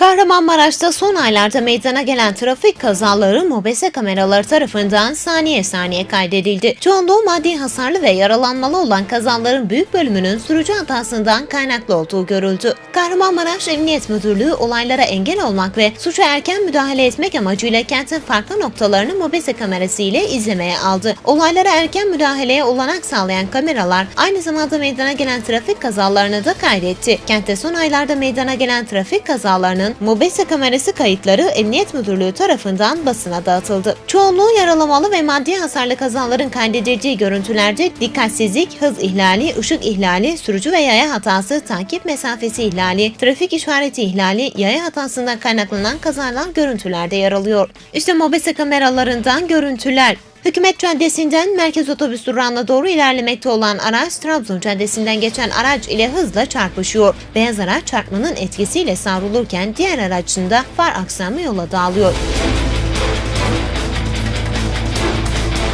Kahramanmaraş'ta son aylarda meydana gelen trafik kazaları mobese kameraları tarafından saniye saniye kaydedildi. Çoğunluğu maddi hasarlı ve yaralanmalı olan kazaların büyük bölümünün sürücü hatasından kaynaklı olduğu görüldü. Kahramanmaraş Emniyet Müdürlüğü olaylara engel olmak ve suça erken müdahale etmek amacıyla kentin farklı noktalarını mobese kamerası ile izlemeye aldı. Olaylara erken müdahaleye olanak sağlayan kameralar aynı zamanda meydana gelen trafik kazalarını da kaydetti. Kentte son aylarda meydana gelen trafik kazalarının mobese kamerası kayıtları Emniyet Müdürlüğü tarafından basına dağıtıldı. Çoğunluğu yaralamalı ve maddi hasarlı kazaların kaydedildiği görüntülerde dikkatsizlik, hız ihlali, ışık ihlali, sürücü ve yaya hatası, takip mesafesi ihlali, trafik işareti ihlali, yaya hatasından kaynaklanan kazalar görüntülerde yer alıyor. İşte mobese kameralarından görüntüler. Hükümet Caddesi'nden Merkez Otobüs durağına doğru ilerlemekte olan araç Trabzon Caddesi'nden geçen araç ile hızla çarpışıyor. Beyaz araç çarpmanın etkisiyle savrulurken diğer aracın da far aksamı yola dağılıyor.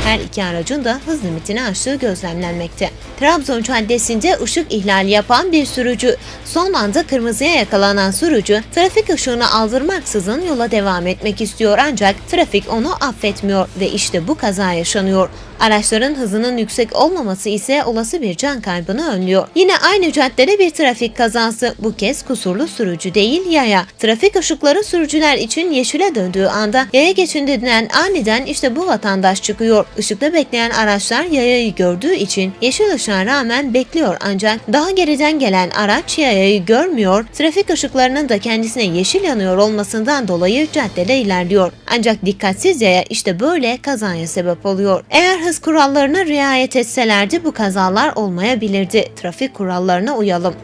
Her iki aracın da hız limitini aştığı gözlemlenmekte. Trabzon Caddesi'nde ışık ihlali yapan bir sürücü. Son anda kırmızıya yakalanan sürücü trafik ışığını aldırmaksızın yola devam etmek istiyor ancak trafik onu affetmiyor ve işte bu kaza yaşanıyor. Araçların hızının yüksek olmaması ise olası bir can kaybını önlüyor. Yine aynı caddede bir trafik kazası. Bu kez kusurlu sürücü değil yaya. Trafik ışıkları sürücüler için yeşile döndüğü anda yaya geçidinden aniden işte bu vatandaş çıkıyor. Işıkta bekleyen araçlar yayayı gördüğü için yeşil ışığa rağmen bekliyor ancak daha geriden gelen araç yayayı görmüyor. Trafik ışıklarının da kendisine yeşil yanıyor olmasından dolayı caddede ilerliyor. Ancak dikkatsiz yaya işte böyle kazaya sebep oluyor. Eğer hız kurallarına riayet etselerdi bu kazalar olmayabilirdi. Trafik kurallarına uyalım.